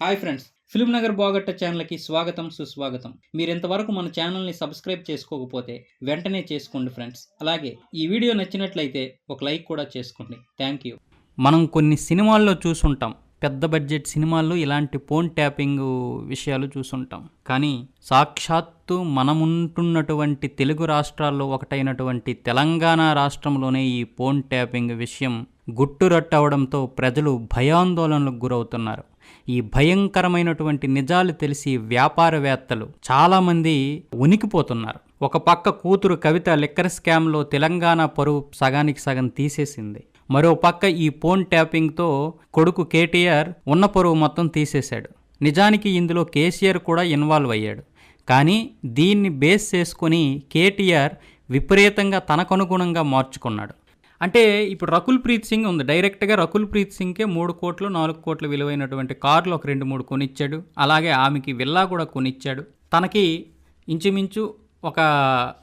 Hi friends film Nagar బాగట్ట ఛానల్కి స్వాగతం సుస్వాగతం. మీరు ఇంతవరకు మన ఛానల్ని సబ్స్క్రైబ్ చేసుకోకపోతే వెంటనే చేసుకోండి ఫ్రెండ్స్. అలాగే ఈ వీడియో నచ్చినట్లయితే ఒక లైక్ కూడా చేసుకోండి. Thank you. మనం కొన్ని సినిమాల్లో చూసుంటాం. పెద్ద బడ్జెట్ సినిమాల్లో ఇలాంటి ఫోన్ ట్యాపింగ్ విషయాలు చూసుంటాం. కానీ సాక్షాత్తు మనముంటున్నటువంటి తెలుగు రాష్ట్రాల్లో ఒకటైనటువంటి తెలంగాణ రాష్ట్రంలోనే ఈ ఫోన్ ట్యాపింగ్ విషయం గుట్టురట్టవడంతో ప్రజలు భయాందోళనలకు గురవుతున్నారు. ఈ భయంకరమైనటువంటి నిజాలు తెలిసి వ్యాపారవేత్తలు చాలామంది ఉనికిపోతున్నారు. ఒక పక్క కూతురు కవిత లిక్కర్ స్కామ్లో తెలంగాణ పరువు సగానికి సగం తీసేసింది. మరో పక్క ఈ ఫోన్ ట్యాపింగ్తో కొడుకు కేటీఆర్ ఉన్న పరువు మొత్తం తీసేశాడు. నిజానికి ఇందులో కేసీఆర్ కూడా ఇన్వాల్వ్ అయ్యాడు. కానీ దీన్ని బేస్ చేసుకొని కేటీఆర్ విపరీతంగా తనకనుగుణంగా మార్చుకున్నాడు. అంటే ఇప్పుడు రకుల్ ప్రీత్ సింగ్ ఉంది. డైరెక్ట్గా రకుల్ ప్రీత్ సింగ్కే మూడు కోట్లు నాలుగు కోట్ల విలువైనటువంటి కార్లు ఒక రెండు మూడు కొనిచ్చాడు. అలాగే ఆమెకి విల్లా కూడా కొనిచ్చాడు. తనకి ఇంచుమించు ఒక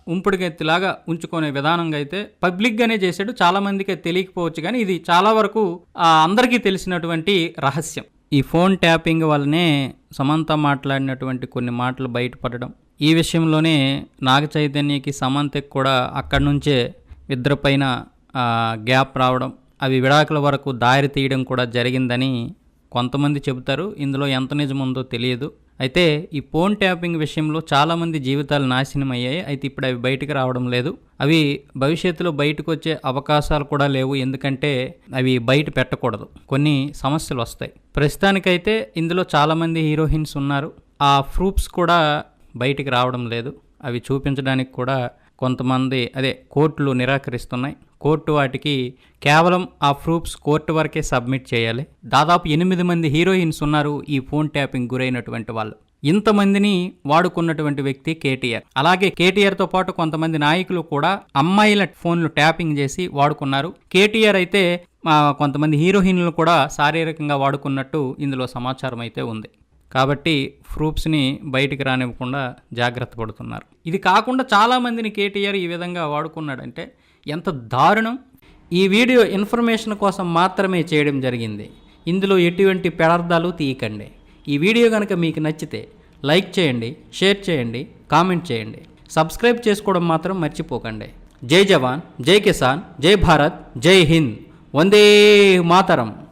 ఉంపుడుగెత్తిలాగా ఉంచుకునే విధానంగా అయితే పబ్లిక్గానే చేశాడు. చాలామందికి తెలియకపోవచ్చు కానీ ఇది చాలా వరకు అందరికీ తెలిసినటువంటి రహస్యం. ఈ ఫోన్ ట్యాపింగ్ వల్లనే సమంత మాట్లాడినటువంటి కొన్ని మాటలు బయటపడడం ఈ విషయంలోనే నాగ చైతన్యకి సమంతకి కూడా అక్కడి నుంచే ఇద్దరిపైన పైన గ్యాప్ రావడం అవి విడాకుల వరకు దారి తీయడం కూడా జరిగిందని కొంతమంది చెబుతారు. ఇందులో ఎంత నిజం ఉందో తెలియదు. అయితే ఈ ఫోన్ ట్యాపింగ్ విషయంలో చాలామంది జీవితాలు నాశనం అయ్యాయి. అయితే ఇప్పుడు అవి బయటకు రావడం లేదు. అవి భవిష్యత్తులో బయటకు వచ్చే అవకాశాలు కూడా లేవు. ఎందుకంటే అవి బయట పెట్టకూడదు. కొన్ని సమస్యలు వస్తాయి. ప్రస్తుతానికైతే ఇందులో చాలామంది హీరోయిన్స్ ఉన్నారు. ఆ ప్రూఫ్స్ కూడా బయటికి రావడం లేదు. అవి చూపించడానికి కూడా కొంతమంది అదే కోర్టులు నిరాకరిస్తున్నాయి. కోర్టు వాటికి కేవలం ఆ ప్రూఫ్స్ కోర్టు వరకే సబ్మిట్ చేయాలి. దాదాపు ఎనిమిది మంది హీరోయిన్స్ ఉన్నారు ఈ ఫోన్ ట్యాపింగ్ గురైనటువంటి వాళ్ళు. ఇంతమందిని వాడుకున్నటువంటి వ్యక్తి కేటీఆర్. అలాగే కేటీఆర్తో పాటు కొంతమంది నాయకులు కూడా అమ్మాయిల ఫోన్లు ట్యాపింగ్ చేసి వాడుకున్నారు. కేటీఆర్ అయితే కొంతమంది హీరోయిన్లు కూడా శారీరకంగా వాడుకున్నట్టు ఇందులో సమాచారం అయితే ఉంది. కాబట్టి ప్రూఫ్స్ని బయటికి రానివ్వకుండా జాగ్రత్త పడుతున్నారు. ఇది కాకుండా చాలామందిని కేటీఆర్ ఈ విధంగా వాడుకున్నాడంటే ఎంత దారుణం. ఈ వీడియో ఇన్ఫర్మేషన్ కోసం మాత్రమే చేయడం జరిగింది. ఇందులో ఎటువంటి పెడార్థాలు తీయకండి. ఈ వీడియో కనుక మీకు నచ్చితే లైక్ చేయండి షేర్ చేయండి కామెంట్ చేయండి. సబ్స్క్రైబ్ చేసుకోవడం మాత్రం మర్చిపోకండి. జై జవాన్ జై కిసాన్ జై భారత్ జై హింద్. వందే మాతరం.